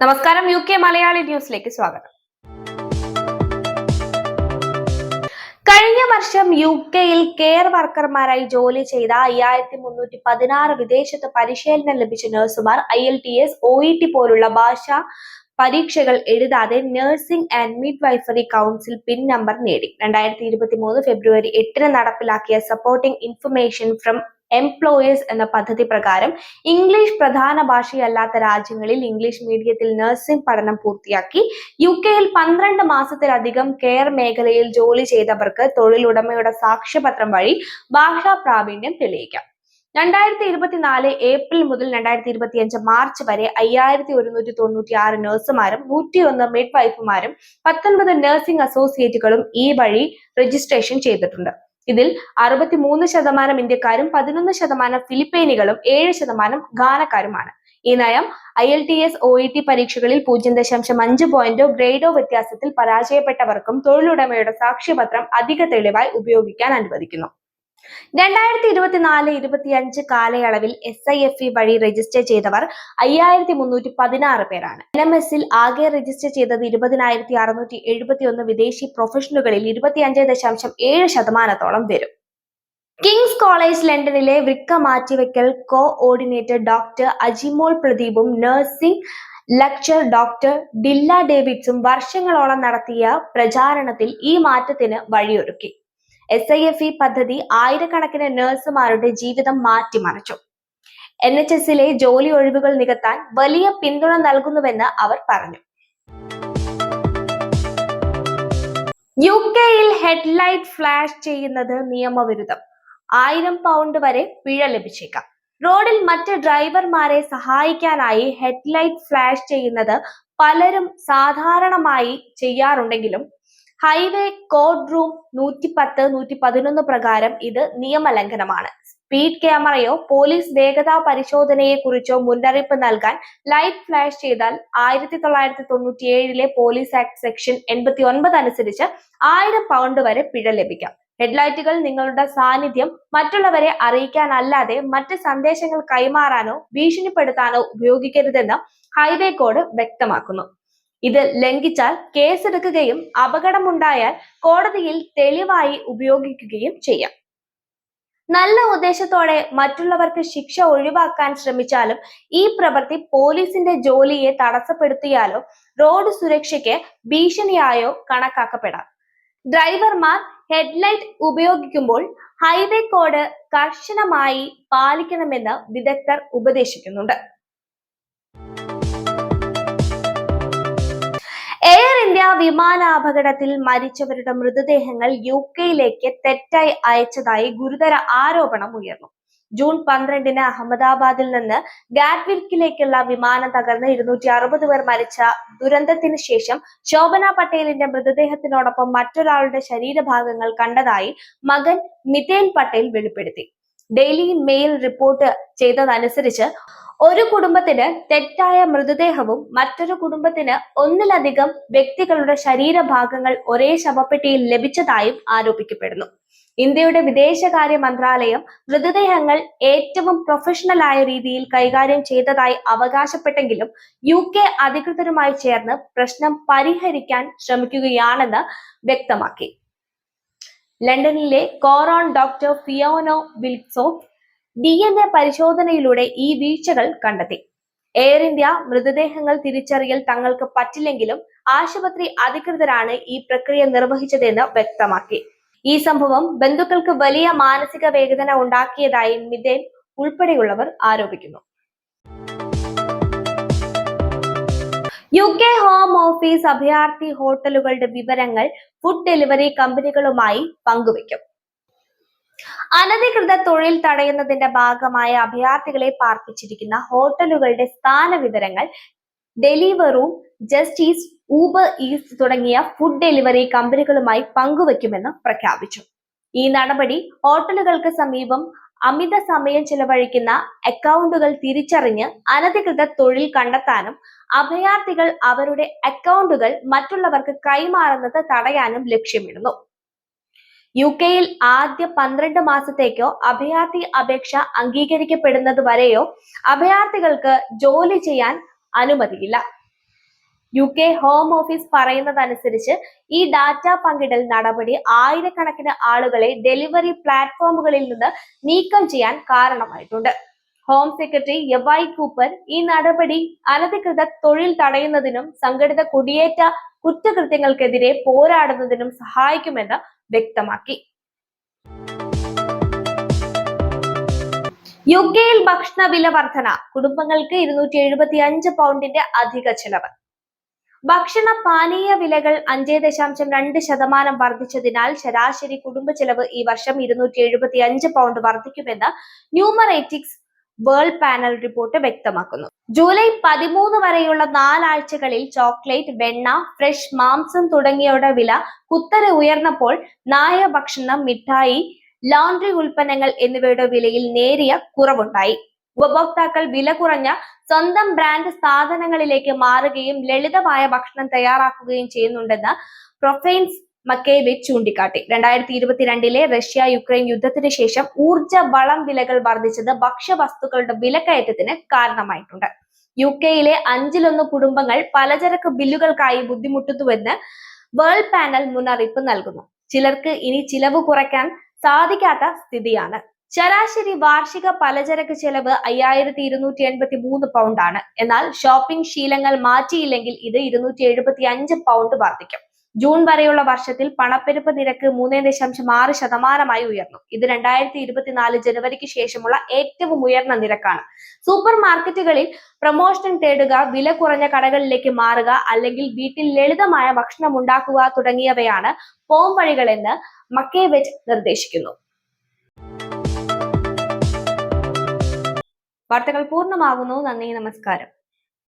നമസ്കാരം U K Malayali ന്യൂസിലേക്ക് സ്വാഗതം. കഴിഞ്ഞ വർഷം യു കെയിൽ കെയർ വർക്കർമാരായി ജോലി ചെയ്ത അയ്യായിരത്തി മുന്നൂറ്റി പതിനാറ് വിദേശത്ത് പരിശീലനം ലഭിച്ച നഴ്സുമാർ I E L T S O E പോലുള്ള ഭാഷാ പരീക്ഷകൾ എഴുതാതെ nursing and midwifery council PIN number നേടി. രണ്ടായിരത്തി ഇരുപത്തി മൂന്ന് ഫെബ്രുവരി എട്ടിന് നടപ്പിലാക്കിയ സപ്പോർട്ടിംഗ് ഇൻഫർമേഷൻ ഫ്രം എംപ്ലോയേഴ്സ് എന്ന പദ്ധതി പ്രകാരം ഇംഗ്ലീഷ് പ്രധാന ഭാഷയല്ലാത്ത രാജ്യങ്ങളിൽ ഇംഗ്ലീഷ് മീഡിയത്തിൽ നഴ്സിംഗ് പഠനം പൂർത്തിയാക്കി. യു കെയിൽ പന്ത്രണ്ട് മാസത്തിലധികം കെയർ മേഖലയിൽ ജോലി ചെയ്തവർക്ക് തൊഴിലുടമയുടെ സാക്ഷ്യപത്രം വഴി ഭാഷാ പ്രാവീണ്യം തെളിയിക്കാം. രണ്ടായിരത്തി ഇരുപത്തിനാല് ഏപ്രിൽ മുതൽ രണ്ടായിരത്തി ഇരുപത്തിയഞ്ച് മാർച്ച് വരെ അയ്യായിരത്തി ഒരുന്നൂറ്റി തൊണ്ണൂറ്റി ആറ് നഴ്സുമാരും നൂറ്റിയൊന്ന് മിഡ് വൈഫുമാരും പത്തൊൻപത് നഴ്സിംഗ് അസോസിയേറ്റുകളും ഈ വഴി രജിസ്ട്രേഷൻ ചെയ്തിട്ടുണ്ട്. ഇതിൽ അറുപത്തിമൂന്ന് ശതമാനം ഇന്ത്യക്കാരും പതിനൊന്ന് ശതമാനം ഫിലിപ്പൈനികളും ഏഴ് ശതമാനം ഗാനക്കാരുമാണ് ഈ നയം I L T S O E T പരീക്ഷകളിൽ പൂജ്യം ദശാംശം അഞ്ച് പോയിന്റോ ഗ്രേഡോ വ്യത്യാസത്തിൽ പരാജയപ്പെട്ടവർക്കും തൊഴിലുടമയുടെ സാക്ഷ്യപത്രം അധിക തെളിവായി ഉപയോഗിക്കാൻ അനുവദിക്കുന്നു. രണ്ടായിരത്തി ഇരുപത്തിനാല് ഇരുപത്തിയഞ്ച് കാലയളവിൽ എസ് ഐ എഫ് ഇ വഴി രജിസ്റ്റർ ചെയ്തവർ അയ്യായിരത്തി മുന്നൂറ്റി പതിനാറ് പേരാണ് എൻ എം എസിൽ ആകെ രജിസ്റ്റർ ചെയ്തത് ഇരുപതിനായിരത്തി അറുന്നൂറ്റി എഴുപത്തി ഒന്ന് വിദേശി പ്രൊഫഷണലുകളിൽ ഇരുപത്തിയഞ്ച് ദശാംശം ഏഴ് ശതമാനത്തോളം വരും കിങ്സ് കോളേജ് ലണ്ടനിലെ വൃക്ക മാറ്റിവെക്കൽ കോ ഓർഡിനേറ്റർ ഡോക്ടർ അജിമോൾ പ്രദീപും നഴ്സിംഗ് ലക്ചർ ഡോക്ടർ ഡില്ല ഡേവിഡ്സും വർഷങ്ങളോളം നടത്തിയ പ്രചാരണത്തിൽ ഈ മാറ്റത്തിന് വഴിയൊരുക്കി. എസ് ഐ എഫ് ഇ പദ്ധതി ആയിരക്കണക്കിന് നഴ്സുമാരുടെ ജീവിതം മാറ്റിമറിച്ചു. എൻ എച്ച് എസിലെ ജോലി ഒഴിവുകൾ നികത്താൻ വലിയ പിന്തുണ നൽകുന്നുവെന്ന് അവർ പറഞ്ഞു. യു കെയിൽ ഹെഡ്ലൈറ്റ് ഫ്ലാഷ് ചെയ്യുന്നത് നിയമവിരുദ്ധം. ആയിരം പൗണ്ട് വരെ പിഴ ലഭിച്ചേക്കാം. റോഡിൽ മറ്റ് ഡ്രൈവർമാരെ സഹായിക്കാനായി ഹെഡ്ലൈറ്റ് ഫ്ലാഷ് ചെയ്യുന്നത് പലരും സാധാരണമായി ചെയ്യാറുണ്ടെങ്കിലും ഹൈവേ കോഡ് റൂം നൂറ്റി പത്ത് നൂറ്റി പതിനൊന്ന് പ്രകാരം ഇത് നിയമലംഘനമാണ്. സ്പീഡ് ക്യാമറയോ പോലീസ് വേഗതാ പരിശോധനയെ കുറിച്ചോ മുന്നറിയിപ്പ് നൽകാൻ ലൈറ്റ് ഫ്ലാഷ് ചെയ്താൽ ആയിരത്തി തൊള്ളായിരത്തി തൊണ്ണൂറ്റി ഏഴിലെ പോലീസ് ആക്ട് സെക്ഷൻ എൺപത്തി ഒൻപത് അനുസരിച്ച് ആയിരം പൗണ്ട് വരെ പിഴ ലഭിക്കാം. ഹെഡ്ലൈറ്റുകൾ നിങ്ങളുടെ സാന്നിധ്യം മറ്റുള്ളവരെ അറിയിക്കാനല്ലാതെ മറ്റ് സന്ദേശങ്ങൾ കൈമാറാനോ ഭീഷണിപ്പെടുത്താനോ ഉപയോഗിക്കരുതെന്ന് ഹൈവേ കോഡ് വ്യക്തമാക്കുന്നു. ഇത് ലംഘിച്ചാൽ കേസെടുക്കുകയും അപകടമുണ്ടായാൽ കോടതിയിൽ തെളിവായി ഉപയോഗിക്കുകയും ചെയ്യാം. നല്ല ഉദ്ദേശത്തോടെ മറ്റുള്ളവർക്ക് ശിക്ഷ ഒഴിവാക്കാൻ ശ്രമിച്ചാലും ഈ പ്രവൃത്തി പോലീസിന്റെ ജോലിയെ തടസ്സപ്പെടുത്തിയാലോ റോഡ് സുരക്ഷയ്ക്ക് ഭീഷണിയായോ കണക്കാക്കപ്പെടാം. ഡ്രൈവർമാർ ഹെഡ്ലൈറ്റ് ഉപയോഗിക്കുമ്പോൾ ഹൈവേ കോഡ് കർശനമായി പാലിക്കണമെന്ന് വിദഗ്ധർ ഉപദേശിക്കുന്നുണ്ട്. വിമാനാപകടത്തിൽ മരിച്ചവരുടെ മൃതദേഹങ്ങൾ യു കെയിലേക്ക് തെറ്റായി അയച്ചതായി ഗുരുതര ആരോപണം ഉയർന്നു. ജൂൺ പന്ത്രണ്ടിന് അഹമ്മദാബാദിൽ നിന്ന് ഗാറ്റ്വിൽക്കിലേക്കുള്ള വിമാനം തകർന്ന് ഇരുന്നൂറ്റി അറുപത് പേർ മരിച്ച ദുരന്തത്തിന് ശേഷം ശോഭന പട്ടേലിന്റെ മൃതദേഹത്തിനോടൊപ്പം മറ്റൊരാളുടെ ശരീരഭാഗങ്ങൾ കണ്ടതായി മകൻ മിതേൻ പട്ടേൽ വെളിപ്പെടുത്തി. ഡെയിലി മെയിൽ റിപ്പോർട്ട് ചെയ്തതനുസരിച്ച് ഒരു കുടുംബത്തിന് തെറ്റായ മൃതദേഹവും മറ്റൊരു കുടുംബത്തിന് ഒന്നിലധികം വ്യക്തികളുടെ ശരീരഭാഗങ്ങൾ ഒരേ ശവപ്പെട്ടിയിൽ ലഭിച്ചതായും ആരോപിക്കപ്പെടുന്നു. ഇന്ത്യയുടെ വിദേശകാര്യ മന്ത്രാലയം മൃതദേഹങ്ങൾ ഏറ്റവും പ്രൊഫഷണലായ രീതിയിൽ കൈകാര്യം ചെയ്തതായി അവകാശപ്പെട്ടെങ്കിലും യു കെ അധികൃതരുമായി ചേർന്ന് പ്രശ്നം പരിഹരിക്കാൻ ശ്രമിക്കുകയാണെന്ന് വ്യക്തമാക്കി. ലണ്ടനിലെ coroner doctor Fiona Wilson D N A പരിശോധനയിലൂടെ ഈ വീഴ്ചകൾ കണ്ടെത്തി. എയർ ഇന്ത്യ മൃതദേഹങ്ങൾ തിരിച്ചറിയൽ തങ്ങൾക്ക് പറ്റില്ലെങ്കിലും ആശുപത്രി അധികൃതരാണ് ഈ പ്രക്രിയ നിർവഹിച്ചതെന്ന് വ്യക്തമാക്കി. ഈ സംഭവം ബന്ധുക്കൾക്ക് വലിയ മാനസിക വേദന ഉണ്ടാക്കിയതായി മിതേൻ ഉൾപ്പെടെയുള്ളവർ ആരോപിക്കുന്നു. യു കെ ഹോം ഓഫീസ് അഭയാർത്ഥി ഹോട്ടലുകളുടെ വിവരങ്ങൾ ഫുഡ് ഡെലിവറി കമ്പനികളുമായി പങ്കുവയ്ക്കും. അനധികൃത തൊഴിൽ തടയുന്നതിന്റെ ഭാഗമായ അഭയാർത്ഥികളെ പാർപ്പിച്ചിരിക്കുന്ന ഹോട്ടലുകളുടെ സ്ഥാന വിവരങ്ങൾ ഡെലിവറും ജസ്റ്റിസ് ഊബർ ഈസ് തുടങ്ങിയ ഫുഡ് ഡെലിവറി കമ്പനികളുമായി പങ്കുവയ്ക്കുമെന്ന് പ്രഖ്യാപിച്ചു. ഈ നടപടി ഹോട്ടലുകൾക്ക് സമീപം അമിത സമയം ചെലവഴിക്കുന്ന അക്കൗണ്ടുകൾ തിരിച്ചറിഞ്ഞ് അനധികൃത തൊഴിൽ കണ്ടെത്താനും അഭയാർത്ഥികൾ അവരുടെ അക്കൗണ്ടുകൾ മറ്റുള്ളവർക്ക് കൈമാറുന്നത് തടയാനും ലക്ഷ്യമിടുന്നു. യു കെയിൽ ആദ്യ പന്ത്രണ്ട് മാസത്തേക്കോ അഭയാർത്ഥി അപേക്ഷ അംഗീകരിക്കപ്പെടുന്നത് വരെയോ അഭയാർത്ഥികൾക്ക് ജോലി ചെയ്യാൻ അനുമതിയില്ല. യു കെ ഹോം ഓഫീസ് പറയുന്നതനുസരിച്ച് ഈ ഡാറ്റ പങ്കിടൽ നടപടി ആയിരക്കണക്കിന് ആളുകളെ ഡെലിവറി പ്ലാറ്റ്ഫോമുകളിൽ നിന്ന് നീക്കം ചെയ്യാൻ കാരണമായിട്ടുണ്ട്. ഹോം സെക്രട്ടറി യവായ് കൂപ്പർ ഈ നടപടി അനധികൃത തൊഴിൽ തടയുന്നതിനും സംഘടിത കുടിയേറ്റ കുറ്റകൃത്യങ്ങൾക്കെതിരെ പോരാടുന്നതിനും സഹായിക്കുമെന്ന് വ്യക്തമാക്കി. യു കെയിൽ ഭക്ഷണ വില വർധന. കുടുംബങ്ങൾക്ക് ഇരുന്നൂറ്റി എഴുപത്തി അഞ്ച് പൗണ്ടിന്റെ അധിക ചെലവ്. ഭക്ഷണ പാനീയ വിലകൾ അഞ്ച് ദശാംശം രണ്ട് ശതമാനം വർദ്ധിച്ചതിനാൽ ശരാശരി കുടുംബ ചെലവ് ഈ വർഷം ഇരുന്നൂറ്റി എഴുപത്തി അഞ്ച് പൗണ്ട് വർദ്ധിക്കുമെന്ന് ന്യൂമറേറ്റിക്സ് വേൾഡ് പാനൽ റിപ്പോർട്ട് വ്യക്തമാക്കുന്നു. ജൂലൈ പതിമൂന്ന് വരെയുള്ള നാലാഴ്ചകളിൽ ചോക്ലേറ്റ് വെണ്ണ ഫ്രഷ് മാംസം തുടങ്ങിയവയുടെ വില കുത്തരെ ഉയർന്നപ്പോൾ നായ ഭക്ഷണം മിഠായി ലോണ്ടറി ഉൽപ്പന്നങ്ങൾ എന്നിവയുടെ വിലയിൽ നേരിയ കുറവുണ്ടായി. ഉപഭോക്താക്കൾ വില കുറഞ്ഞ സ്വന്തം ബ്രാൻഡ് സാധനങ്ങളിലേക്ക് മാറുകയും ലളിതമായ ഭക്ഷണം തയ്യാറാക്കുകയും ചെയ്യുന്നുണ്ടെന്ന് പ്രൊഫൈൻസ് മക്കേവിച്ച് ചൂണ്ടിക്കാട്ടി. രണ്ടായിരത്തി ഇരുപത്തിരണ്ടിലെ റഷ്യ യുക്രൈൻ യുദ്ധത്തിന് ശേഷം ഊർജ വളം വിലകൾ വർദ്ധിച്ചത് ഭക്ഷ്യവസ്തുക്കളുടെ വിലക്കയറ്റത്തിന് കാരണമായിട്ടുണ്ട്. യു കെയിലെ അഞ്ചിലൊന്ന് കുടുംബങ്ങൾ പലചരക്ക് ബില്ലുകൾക്കായി ബുദ്ധിമുട്ടുന്നുവെന്ന് വേൾഡ് പാനൽ മുന്നറിയിപ്പ് നൽകുന്നു. ചിലർക്ക് ഇനി ചിലവ് കുറയ്ക്കാൻ സാധിക്കാത്ത സ്ഥിതിയാണ്. ശരാശരി വാർഷിക പലചരക്ക് ചെലവ് അയ്യായിരത്തി ഇരുന്നൂറ്റി എൺപത്തി മൂന്ന് പൗണ്ടാണ്. എന്നാൽ ഷോപ്പിംഗ് ശീലങ്ങൾ മാറ്റിയില്ലെങ്കിൽ ഇത് ഇരുന്നൂറ്റി എഴുപത്തി അഞ്ച് പൗണ്ട് വർദ്ധിക്കും. ജൂൺ വരെയുള്ള വർഷത്തിൽ പണപ്പെരുപ്പ് നിരക്ക് മൂന്ന് ദശാംശം ആറ് ശതമാനമായി ഉയർന്നു. ഇത് രണ്ടായിരത്തി ഇരുപത്തിനാല് ജനുവരിക്ക് ശേഷമുള്ള ഏറ്റവും ഉയർന്ന നിരക്കാണ്. സൂപ്പർ മാർക്കറ്റുകളിൽ പ്രൊമോഷൻ തേടുക വില കുറഞ്ഞ കടകളിലേക്ക് മാറുക അല്ലെങ്കിൽ വീട്ടിൽ ലളിതമായ ഭക്ഷണം ഉണ്ടാക്കുക തുടങ്ങിയവയാണ് പോം വഴികളെന്ന് മക്കേവെറ്റ് നിർദ്ദേശിക്കുന്നു. വാർത്തകൾ പൂർണമാകുന്നു നന്ദി നമസ്കാരം.